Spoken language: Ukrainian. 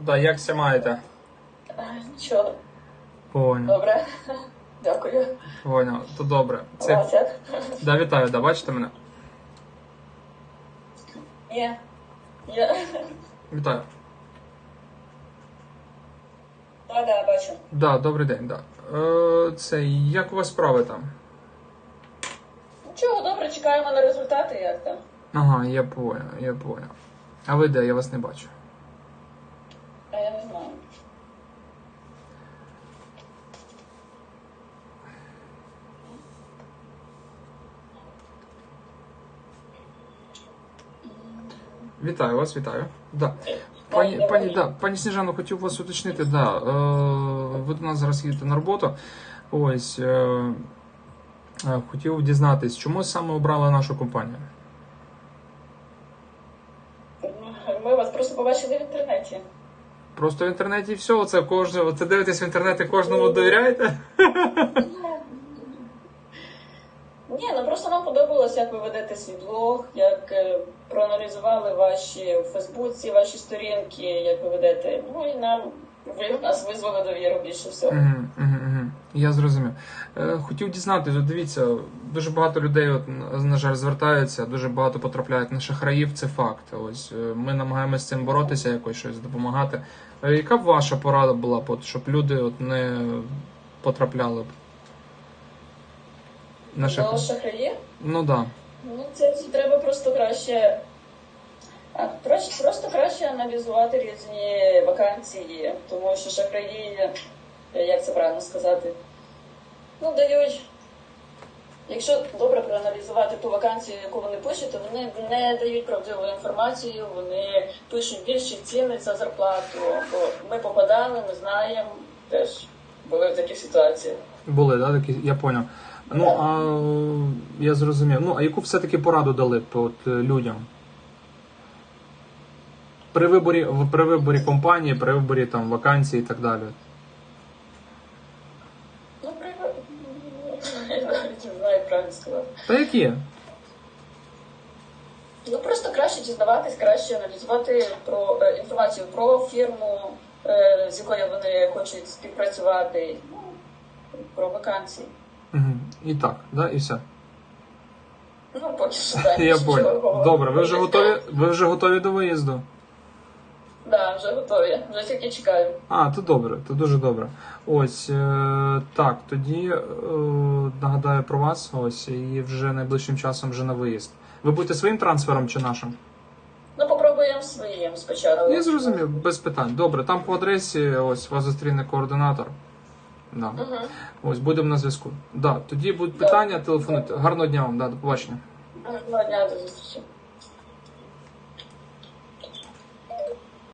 Да, як ся маєте? Нічого, Поняв, добре. Дякую. поняв. То добре. Це... вас як? Да, вітаю, да, бачите мене? Ні. Я... Вітаю. Да, да, бачу. Да, добрий день, да. Е, це як у вас справи там? Нічого, добре, чекаємо на результати, як там. Ага, я поняв, я поняв. А ви де? Я вас не бачу. А я не знаю. Вітаю вас, вітаю. Да. Пані, Добрий пані, да, пані Сніжано, хотів вас уточнити, да, е, ви до нас зараз їдете на роботу. Ось е, е, хотів дізнатись, чому саме обрали нашу компанію? Ми вас просто побачили в інтернеті. Просто в інтернеті все, оце кожне, це дивитесь в інтернеті, кожному довіряєте? Ні, ну просто нам подобалось, як ви ведете свій блог, як е, проаналізували ваші в Фейсбуці, ваші сторінки, як ви ведете. Ну і нам ви нас визвали довіру більше всього. Угу, угу, угу. Я зрозумів. Е, хотів дізнатися, дивіться, дуже багато людей, от, на- жаль, звертаються, дуже багато потрапляють на шахраїв, це факт. Ось е, ми намагаємося з цим боротися, якось щось допомагати. Е, яка б ваша порада була, от, щоб люди от, не потрапляли б на До шахраїв? шахраїв? Ну так. Да. Ну, це треба просто краще. А, проще- просто аналізувати різні вакансії, тому що шахраї, е, як це правильно сказати, ну дають. Якщо добре проаналізувати ту вакансію, яку вони пишуть, то вони не дають правдиву інформацію, вони пишуть більші ціни за зарплату. Бо ми попадали, ми знаємо, теж були в таких ситуаціях. Були, да, такі, я поняв. Ну, а я зрозумів. Ну, а яку все-таки пораду дали б от, людям? При виборі, при виборі компанії, при виборі там вакансій і так далі. Ну, при... знаю, правильно сказати. Та які? Ну просто краще дізнаватись, краще аналізувати про е, інформацію про фірму, е, з якою вони хочуть співпрацювати, ну, про вакансії. Угу. І так, да, і все. Ну, поки що так. Я нічого Добре, ви вже готові? Ви вже готові до виїзду? Да, вже готові. Вже тільки чекаю. А, то добре, то дуже добре. Ось е, так, тоді е, нагадаю про вас. Ось і вже найближчим часом вже на виїзд. Ви будете своїм трансфером чи нашим? Ну, попробуємо своїм спочатку. Я зрозумів, без питань. Добре, там по адресі ось вас зустріне координатор. Да. Угу. Ось будемо на зв'язку. Да, тоді будуть питання, телефонуйте. Гарного дня вам, да, до побачення. Гарного дня до зустрічі.